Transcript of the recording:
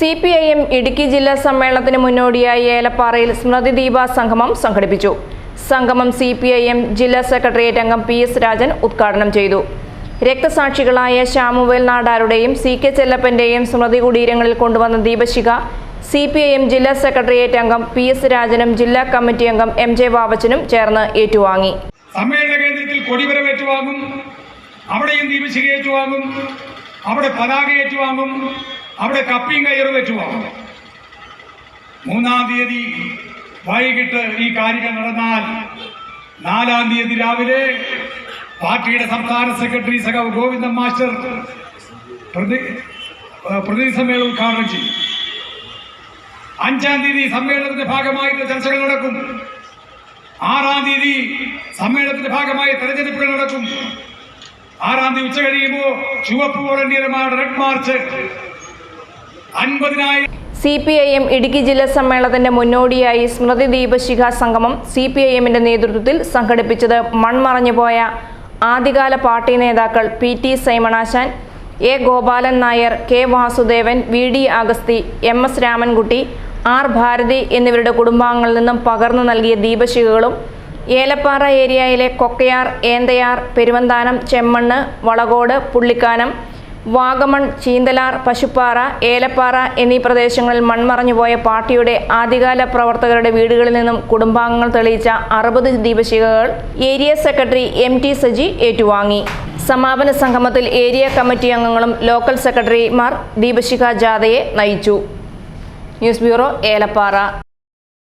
C P I M Idukki ജില്ലാ സമ്മേളനത്തിന് മുന്നോടിയായി ഏലപ്പാറയിൽ സ്മൃതി ദീപ സംഗമം സംഘടിപ്പിച്ചു. സംഗമം സി പി ഐ എം ജില്ലാ സെക്രട്ടേറിയറ്റ് അംഗം പി എസ് രാജൻ ഉദ്ഘാടനം ചെയ്തു. രക്തസാക്ഷികളായ ശ്യാമുവേൽ നാടാരുടെയും സി കെ ചെല്ലപ്പന്റെയും സ്മൃതി കുടീരങ്ങളിൽ കൊണ്ടുവന്ന ദീപശിഖ സി പി ഐ എം ജില്ലാ സെക്രട്ടേറിയറ്റ് അംഗം പി എസ് രാജനും ജില്ലാ കമ്മിറ്റി അംഗം എം ജെ വാവച്ചനും ചേർന്ന് ഏറ്റുവാങ്ങി. സമ്മേളന കേന്ദ്രത്തിൽ കൊടിവരം ഏറ്റുവാങ്ങും അവിടെയും ദീപശിഖ ഏറ്റുവാങ്ങും അവിടെ പതാക ഏറ്റുവാങ്ങും അവിടെ കപ്പിയും കയറും പോകണം മൂന്നാം തീയതി വൈകിട്ട് ഈ കാര്യങ്ങൾ നടന്നാൽ നാലാം തീയതി രാവിലെ പാർട്ടിയുടെ സംസ്ഥാന സെക്രട്ടറി സഖാവ് ഗോവിന്ദൻ മാസ്റ്റർ പ്രതി പ്രതിനിധി സമ്മേളനം ഉദ്ഘാടനം ചെയ്യും. അഞ്ചാം തീയതി സമ്മേളനത്തിന്റെ ഭാഗമായിട്ട് ചർച്ചകൾ നടക്കും. ആറാം തീയതി സമ്മേളനത്തിന്റെ ഭാഗമായി തെരഞ്ഞെടുപ്പുകൾ നടക്കും. ആറാം തീയതി ഉച്ച കഴിയുമ്പോൾ ചുവപ്പ് വോളണ്ടിയർമാരുടെ red march C P I M Idukki ജില്ലാ സമ്മേളനത്തിന്റെ മുന്നോടിയായി സ്മൃതി ദീപശിഖ സംഗമം സി പി ഐ എമ്മിന്റെ നേതൃത്വത്തിൽ സംഘടിപ്പിച്ചത് മൺമറഞ്ഞുപോയ ആദ്യകാല പാർട്ടി നേതാക്കൾ P T സൈമണാശാൻ A Gopalan Nair K Vasudevan V D Agasthi M S Ramankutty R Bharathi എന്നിവരുടെ കുടുംബാംഗങ്ങളിൽ നിന്നും പകർന്നു നൽകിയ ദീപശിഖകളും ഏലപ്പാറ ഏരിയയിലെ കൊക്കയാർ ഏന്തയാർ പെരുവന്താനം ചെമ്മണ്ണ് വളകോട് പുള്ളിക്കാനം വാഗമൺ ചീന്തലാർ പശുപ്പാറ ഏലപ്പാറ എന്നീ പ്രദേശങ്ങളിൽ മൺമറഞ്ഞുപോയ പാർട്ടിയുടെ ആദ്യകാല പ്രവർത്തകരുടെ വീടുകളിൽ നിന്നും കുടുംബാംഗങ്ങൾ തെളിയിച്ച അറുപത് ദീപശിഖകൾ area secretary M T Saji ഏറ്റുവാങ്ങി. സമാപന സംഗമത്തിൽ ഏരിയ കമ്മിറ്റി അംഗങ്ങളും ലോക്കൽ സെക്രട്ടറിമാർ ദീപശിഖ ജാഥയെ നയിച്ചു. News bureau Elappara.